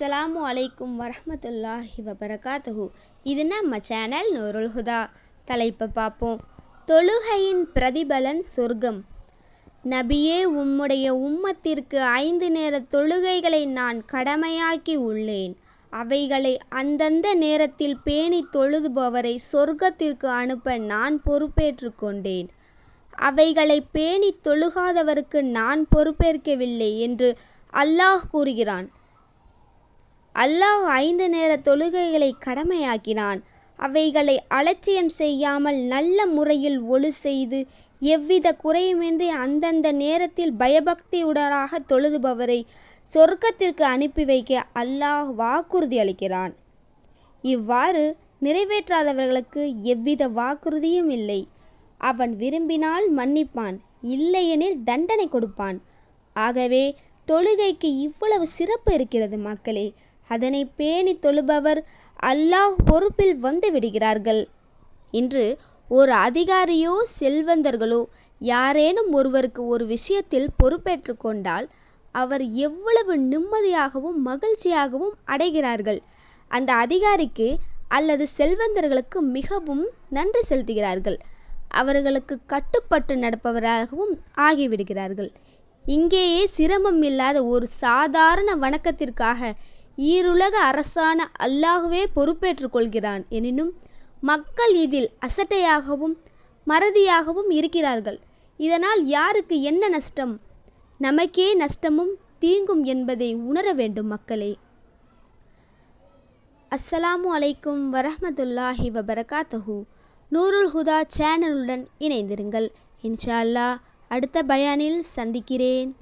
அஸ்ஸலாமு அலைக்கும் வரமத்துல்லாஹி வபரகாத்துஹு. இது நம்ம சேனல் நூருல் ஹுதா. தலைப்பை பார்ப்போம். தொழுகையின் பிரதிபலன் சொர்க்கம். நபியே உம்முடைய உம்மத்திற்கு ஐந்து நேர தொழுகைகளை நான் கடமையாக்கி உள்ளேன். அவைகளை அந்தந்த நேரத்தில் பேணி தொழுதுபவரை சொர்க்கத்திற்கு அனுப்ப நான் பொறுப்பேற்று கொண்டேன். அவைகளை பேணி தொழுகாதவருக்கு நான் பொறுப்பேற்கவில்லை என்று அல்லாஹ் கூறுகிறான். அல்லாஹ் ஐந்து நேர தொழுகைகளை கடமையாக்கினான். அவைகளை அலட்சியம் செய்யாமல் நல்ல முறையில் ஒழு செய்து எவ்வித குறையுமின்றி அந்தந்த நேரத்தில் பயபக்தியுடனாக தொழுதுபவரை சொர்க்கத்திற்கு அனுப்பி வைக்க அல்லாஹ் வாக்குறுதி அளிக்கிறான். இவ்வாறு நிறைவேற்றாதவர்களுக்கு எவ்வித வாக்குறுதியும் இல்லை. அவன் விரும்பினால் மன்னிப்பான் இல்லையெனில் தண்டனை கொடுப்பான். ஆகவே தொழுகைக்கு இவ்வளவு சிறப்பு இருக்கிறது மக்களே அதனை பேணி தொழுபவர் அல்லாஹ் பொறுப்பில் வந்து விடுகிறார்கள். இன்று ஒரு அதிகாரியோ செல்வந்தர்களோ யாரேனும் ஒருவருக்கு ஒரு விஷயத்தில் பொறுப்பேற்று கொண்டால் அவர் எவ்வளவு நிம்மதியாகவும் மகிழ்ச்சியாகவும் அடைகிறார்கள். அந்த அதிகாரிக்கு அல்லது செல்வந்தர்களுக்கு மிகவும் நன்றி செலுத்துகிறார்கள். அவர்களுக்கு கட்டுப்பட்டு நடப்பவராகவும் ஆகிவிடுகிறார்கள். இங்கேயே சிரமம் இல்லாத ஒரு சாதாரண வணக்கத்திற்காக ஈருலக அரசான அல்லாஹுவே பொறுப்பேற்றுக் கொள்கிறான். எனினும் மக்கள் இதில் அசட்டையாகவும் மறதியாகவும் இருக்கிறார்கள். இதனால் யாருக்கு என்ன நஷ்டம்? நமக்கே நஷ்டமும் தீங்கும் என்பதை உணர வேண்டும் மக்களே. அஸ்ஸலாமு அலைக்கும் வரஹ்மத்துல்லாஹி வபரகாத்தஹு. நூருல் ஹுதா சேனலுடன் இணைந்திருங்கள். இன்ஷா அல்லாஹ் அடுத்த பயானில் சந்திக்கிறேன்.